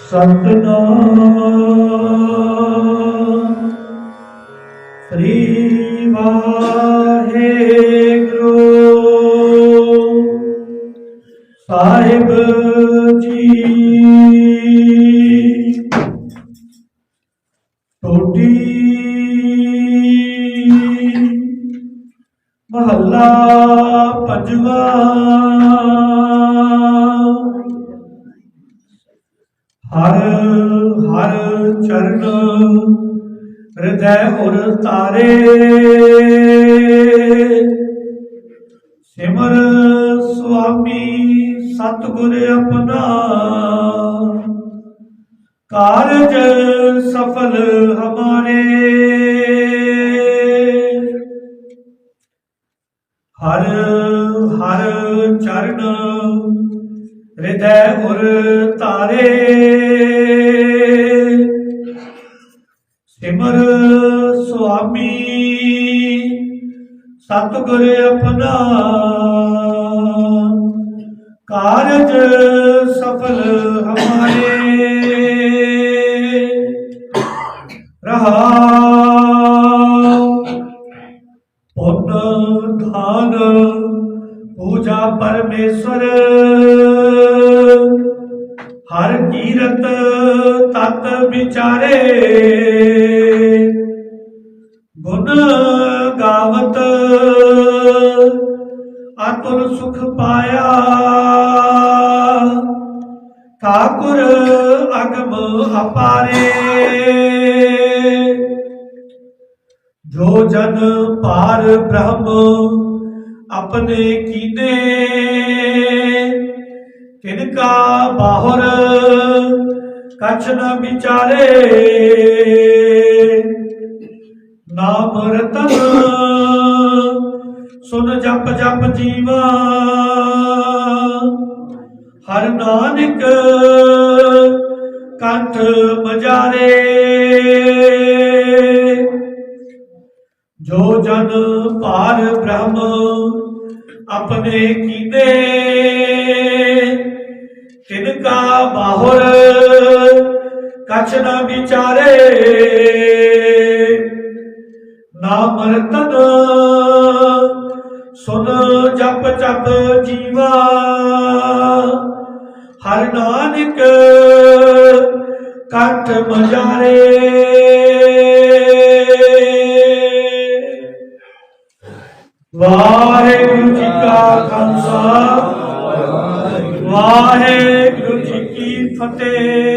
ਸਤਨਾਮ ਸ੍ਰੀ ਵਾਹਿਗੁਰੂ ਸਾਹਿਬ ਜੀ ਟੋਟੀ ਮਹੱਲਾ ਪੰਜਵਾ ਹਰ ਹਰ ਚਰਨ ਹਿਰਦੈ ਉਰ ਤਾਰੇ। ਸਿਮਰ ਸੁਆਮੀ ਸਤਿਗੁਰ ਆਪਣਾ। ਕਾਰਜ ਸਫਲ ਹਮਾਰੇ। ਹਰ ਹਰ ਚਰਨ ਹਿਰਦੈ ਉਰ ਤਾਰੇ। ਸਿਮਰ ਸੁਆਮੀ, ਸਤਿਗੁਰ ਆਪਣਾ। ਕਾਰਜ ਸਫਲ ਹਮਾਰੇ। ਰਹਾ। ਪੁੰਨ ਧਾਨ ਪੂਜਾ ਪਰਮੇਸ਼ਰ ਹਰ ਕੀਰਤ ਤਤ ਵਿਚਾਰੇ। ਗੁਣ ਗਾਵਤ ਅਤੁਲ ਸੁਖ ਪਾਇਆ। ਠਾਕੁਰ ਅਗਮ ਅਪਾਰੇ। ਜੋ ਜਨ ਪਾਰ ਬ੍ਰਹਮ ਆਪਣੇ ਕੀਨੇ ਤਿਨਕਾ ਬਾਹਰ, ਕਛ ਨ ਵਿਚਾਰੇ। ਨਾਮ ਰਤਨ, ਸੁਨ ਜਪ ਜਪ ਜੀਵਾ। ਹਰ ਨਾਨਕ ਕੰਠ ਮਜਾਰੇ ਜੋ ਜਨ ਪਾਰ ਬ੍ਰਹਮ, ਆਪਣੇ ਕੀਤੇ। ਤਿਨਕਾ ਬਾਹਰ ਕਛ ਨਾ ਵਿਚਾਰੇ। ਨਾ ਰਤਨ ਸੁਨ ਜਪ ਜਪ ਜੀਵਾ। ਹਰ ਨਾਨਕ ਕੰਠ ਮਜਾਰੇ। ਵਾਹਿਗੁਰੂ ਜੀ ਕਾ ਖਾਲਸਾ। ਵਾਹਿਗੁਰੂ ਜੀ ਫਤਿਹ।